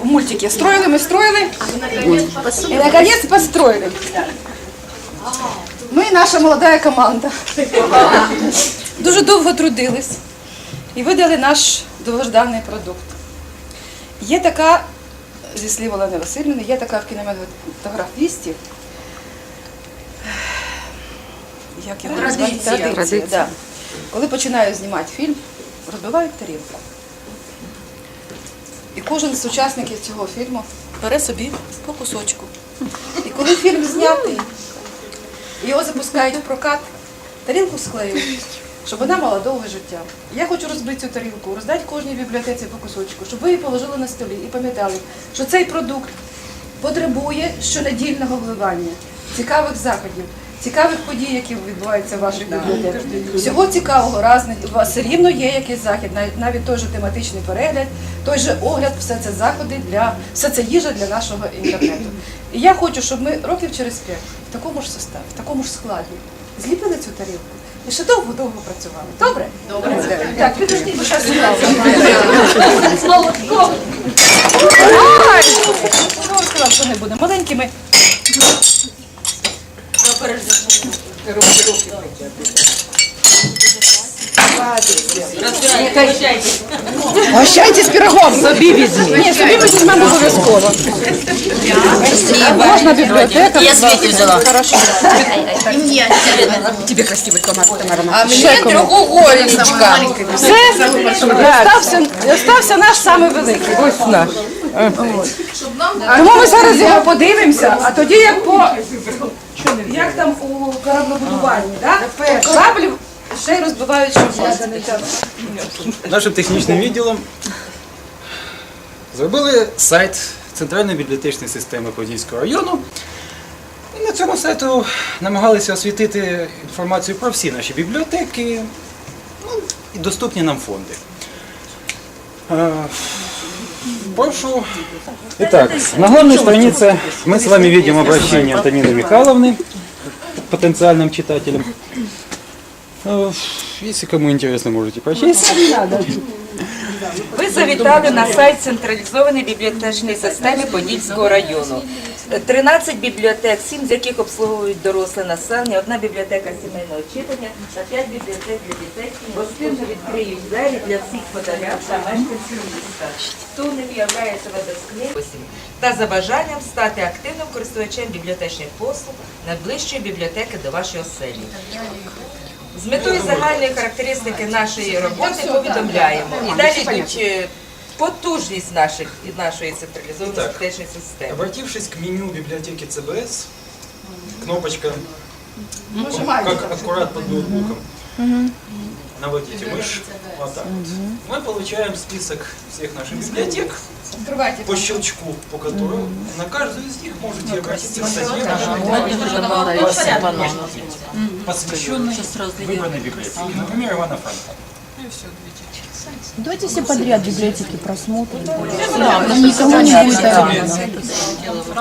в мультике. Строили мы, строили. И наконец построили. І наша молода команда. Дуже довго трудились і видали наш довгожданий продукт. Є така, зі слів Олени Васильівни, є така в кінематографістів, як його назвати? Традиція. Традиція, да. Коли починають знімати фільм, розбивають тарілку. І кожен з учасників цього фільму бере собі по кусочку. І коли фільм знятий, його запускають в прокат, тарілку склеюють, щоб вона мала довге життя. Я хочу розбити цю тарілку, роздати кожній бібліотеці по кусочку, щоб ви її положили на столі і пам'ятали, що цей продукт потребує щонедільного вливання, цікавих заходів, цікавих подій, які відбуваються в ваших бібліотеках. Всього цікавого раз у вас все рівно є якийсь захід, навіть навіть той же тематичний перегляд, той же огляд, все це заходи для все це їжа для нашого інтернету. І я хочу, щоб ми років через п'ять в такому ж составі, в такому ж складі зліпили цю тарілку. І ще довго-довго працювали. Добре? Добре. Так, підожди, бо зараз Ай! Ну, сказав, що не буде. Маленькими. Гощайте з пирогом. Собі візьмі. Ні, собі ми візьмемо обов'язково. Можна бібліотека. Я Свете взяла. Хорошо. Тебе красивый Тамара. А мне треугольничка. Все, остався, остався наш самий великий. Ось наш. Тому ми зараз його подивимося, а тоді як по як там у кораблебудуванні, да? Кораблів ще й розбивають щоб Нашим технічним відділом зробили сайт Центральної бібліотечної системи Подільського району. І на цьому сайту намагалися освітити інформацію про всі наші бібліотеки ну, і доступні нам фонди. Е, Прошу. Итак, на главной странице мы с вами видим обращение Антонины Михайловны к потенциальным читателям. Э, Если кому интересно, можете прочесть. Ви завітали на сайт централізованої бібліотечної системи Подільського району. 13 бібліотек, 7 з яких обслуговують доросле населення, одна бібліотека сімейного читання та 5 бібліотек для дітей. Гостинно відкриють двері для всіх подалят та мешканців міста. Хто не виявляє себе без книг та за бажанням стати активним користувачем бібліотечних послуг найближчої бібліотеки до вашої оселі. З метою загальної характеристики нашої роботи повідомляємо. І далі йдуть е, потужність наших, нашої централізованої Так. бібліотечної системи. Обратившись к меню библиотеки ЦБС, кнопочка Нажимайте. как аккурат под ноутбуком, наводите мышь, вот так вот. Мы получаем список всех наших библиотек Відкривайте. по щелчку, по которому на каждую из них можете обратиться к статье посвященной выбранной библиотеке. Например, Ивана Франка. Давайте все подряд библиотеки просмотрим. Да, никому не будет обидно.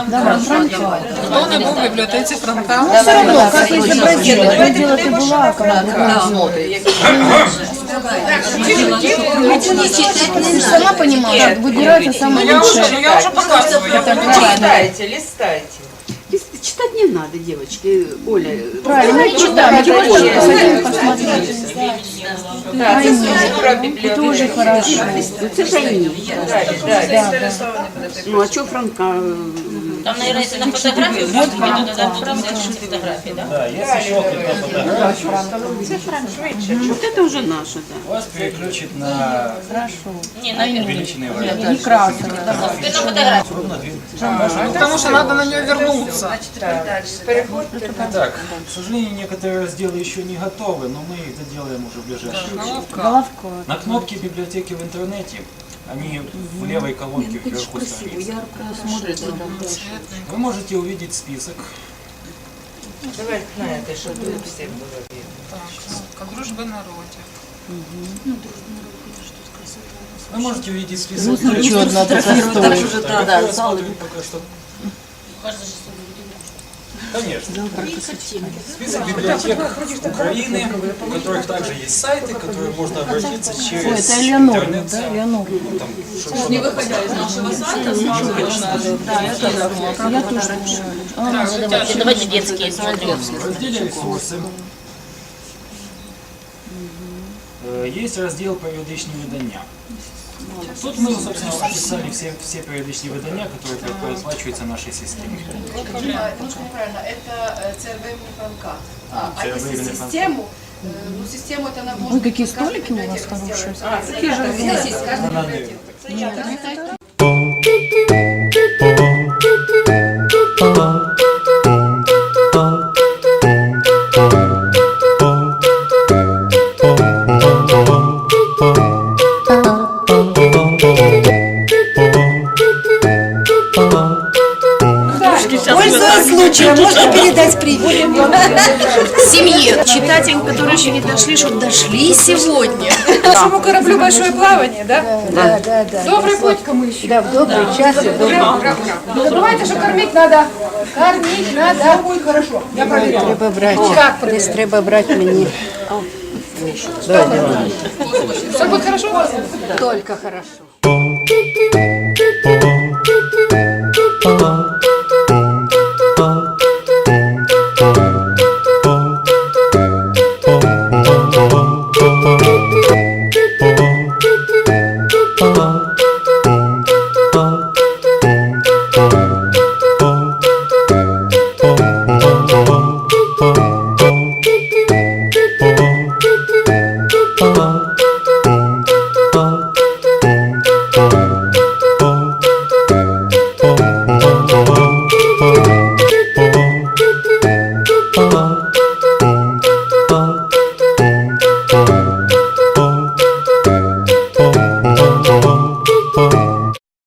Давай, Франко. Хто не був в бібліотеці Франка? Ну, все равно, как изобразить? Одно дело ты была, а как бы... Ты же сама понимала, как выбирается самое Я вже, ну, лучшее. я вже показую. Я Так, покажу. Листайте, листайте. Читать не надо, девочки. Оля, Правильно, мы читаем. А чего ж только хотим посмотреть? Так, це дуже про Это бібліотеку. уже хорошо. це ж они. Далі, далі. Ну, а что Франка? Там, наверное, если на фотографию вот то тогда будут фотографии, да? Да, если щелкнуть на фотографию, Вот это уже наше, да. вас переключит на Не, наверное. увеличенный вариант. Не красово. Ты на фотографию. Ровно две- Потому що треба на нього вернутися. Так, переходьте на Так, к сожалению, некоторые разделы еще не готовы, но мы их доделаем уже в ближайшее время. Головко. На кнопке библиотеки в интернете, они в левой колонке вверху страницы. Вы можете увидеть список. Давай знаєте, щоб тут всім було видно. Так, дружби народів. Вы можете увидеть список Ну, библиотек, еще одна такая которые история. которые рассматриваем пока что. Конечно. Список библиотек Украины, у которых также есть сайты, к которым можно обратиться Ой, через это Элеонора, интернет. да, Элеонора. Ну, там, чтобы- Я тоже. А, Давайте детские смотрим. В разделе «Ресурсы» э, есть разділ періодичні видання. Тут ми, собственно, описали все, все періодичні видання, які передбачуються нашій системі. Немножко неправильно, это э, ЦРБ имени Франка. А, а ЦРБ если имени Франка. систему, э, ну систему это она может... Ой, какие быть, каждая столики у вас библиотека хорошие. сделает. А, такие же. Здесь есть, каждая библиотека. Семье, читателям, которые еще не дошли, чтобы дошли сегодня. Нашему кораблю большое плавание, да? Да, да, да. Добрый путь кому еще. Да, в добрый час и в добрый Не забывайте, что кормить надо. Кормить надо. Ой, хорошо. Я проверяла. Треба брати. Как Десь треба брати мені. Давай, давай. Все будет хорошо? Только хорошо. Thank you.